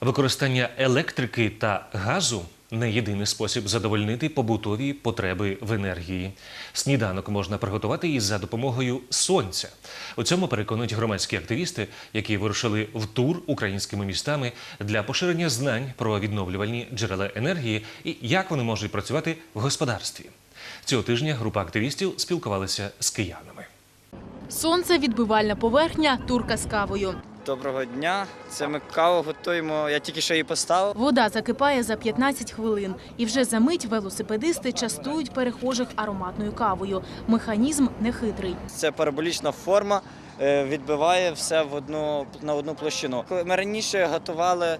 Використання електрики та газу не єдиний спосіб задовольнити побутові потреби в енергії. Сніданок можна приготувати і за допомогою сонця. У цьому переконують громадські активісти, які вирушили в тур українськими містами для поширення знань про відновлювальні джерела енергії і як вони можуть працювати в господарстві. Цього тижня група активістів спілкувалася з киянами. Сонце, відбивальна поверхня, турка з кавою. Доброго дня. Це ми каву готуємо. Я тільки що її поставив. Вода закипає за 15 хвилин. І вже за мить велосипедисти частують перехожих ароматною кавою. Механізм нехитрий. Це параболічна форма, е, відбиває все в одну на одну площину. Ми раніше готували,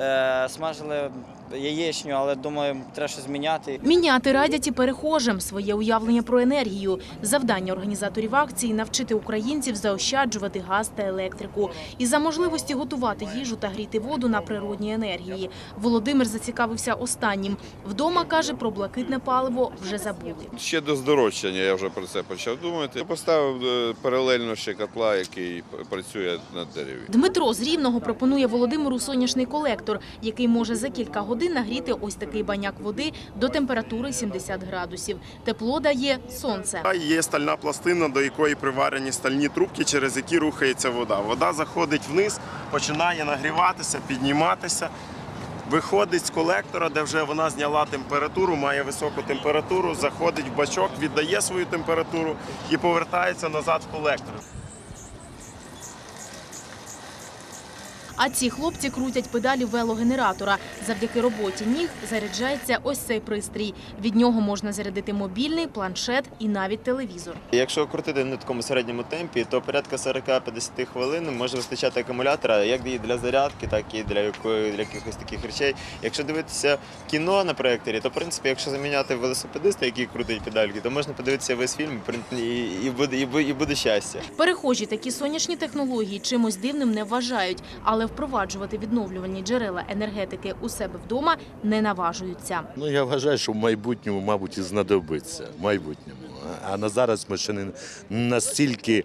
е, смажили яєчню, але думаю, треба щось зміняти. Міняти радять і перехожим своє уявлення про енергію. Завдання організаторів акції навчити українців заощаджувати газ та електрику і за можливості готувати їжу та гріти воду на природній енергії. Володимир зацікавився останнім. Вдома каже про блакитне паливо вже забули. Ще до здорожчання я вже про це почав думати. Я поставив е, паралельно ще котла, який працює на дереві. Дмитро з Рівного пропонує Володимиру сонячний колектор, який може за кілька годин нагріти ось такий баняк води до температури 70 градусів. Тепло дає сонце. Є стальна пластина, до якої приварені стальні трубки, через які рухається вода. Вода заходить вниз, починає нагріватися, підніматися. Виходить з колектора, де вже вона зняла температуру, має високу температуру, заходить в бачок, віддає свою температуру і повертається назад в колектор. А ці хлопці крутять педалі велогенератора. Завдяки роботі ніг заряджається ось цей пристрій. Від нього можна зарядити мобільний, планшет і навіть телевізор. Якщо крутити на такому середньому темпі, то порядка 40-50 хвилин може вистачати акумулятора як і для зарядки, так і для якої для якихось таких речей. Якщо дивитися кіно на проєкторі, то в принципі, якщо заміняти велосипедиста, який крутить педальки, то можна подивитися весь фільм і і, і буде і буде щастя. Перехожі такі сонячні технології чимось дивним не вважають, але впроваджувати відновлювальні джерела енергетики у себе вдома не наважуються. Ну, я вважаю, що в майбутньому, мабуть, і знадобиться. В майбутньому. А- на зараз ми ще не настільки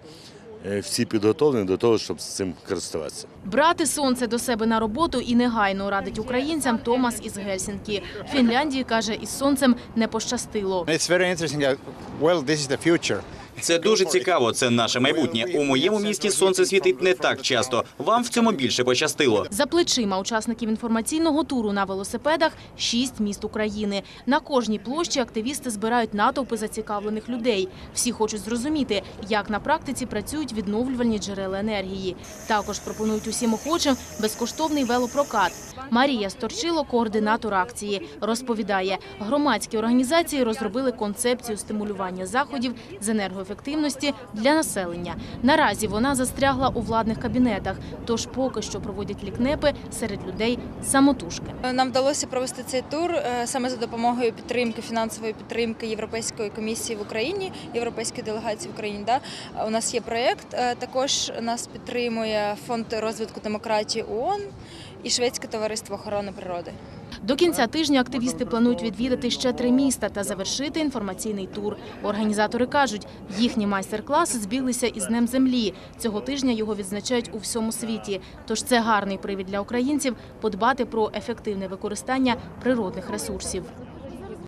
е, всі підготовлені до того, щоб з цим користуватися. Брати сонце до себе на роботу і негайно радить українцям Томас із Гельсінкі. В Фінляндії каже, із сонцем не пощастило. It's very interesting. Well, this is the future. Це дуже цікаво. Це наше майбутнє. У моєму місті сонце світить не так часто. Вам в цьому більше пощастило. За плечима учасників інформаційного туру на велосипедах шість міст України. На кожній площі активісти збирають натовпи зацікавлених людей. Всі хочуть зрозуміти, як на практиці працюють відновлювальні джерела енергії. Також пропонують усім охочим безкоштовний велопрокат. Марія Сторчило, координатор акції, розповідає, громадські організації розробили концепцію стимулювання заходів з енергоефективності для населення. Наразі вона застрягла у владних кабінетах, тож поки що проводять лікнепи серед людей самотужки. Нам вдалося провести цей тур е, саме за допомогою підтримки фінансової підтримки Європейської комісії в Україні, європейської делегації в Україні. Да? У нас є проєкт. е, Також нас підтримує фонд розвитку демократії ООН і Шведське товариство охорони природи. До кінця тижня активісти планують відвідати ще три міста та завершити інформаційний тур. Організатори кажуть, їхні майстер-класи збіглися із Днем землі. Цього тижня його відзначають у всьому світі. Тож це гарний привід для українців подбати про ефективне використання природних ресурсів.